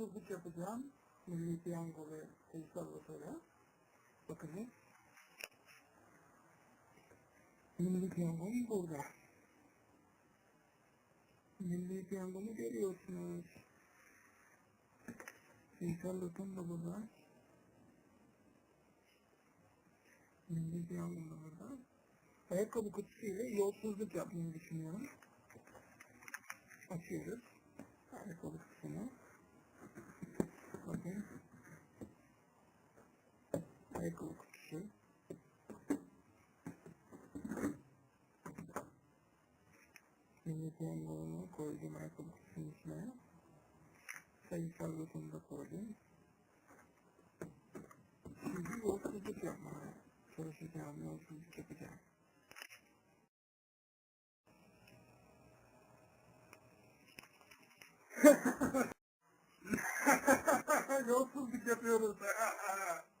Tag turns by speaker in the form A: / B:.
A: yolsuzluk yapacağım. Milli Piyango ve Sayısal Loto'ya. Bakınız. Milli Piyango'm burada. Milli Piyango'mu görüyorsunuz. Sayısal Loto'm da burada. Milli Piyango'm da burada. Ayakkabı kutusu ile yolsuzluk yapmayı düşünüyorum. Açıyoruz. Ayakkabı kutusunu. Python kutusu. Şimdi formlarını koydum Python kutusunun içine. Sayısal dosunu da koydum. Şimdi yolsuzluk yapmaya çalışacağım, yolsuzluk yapacağım. yolsuzluk yapıyoruz.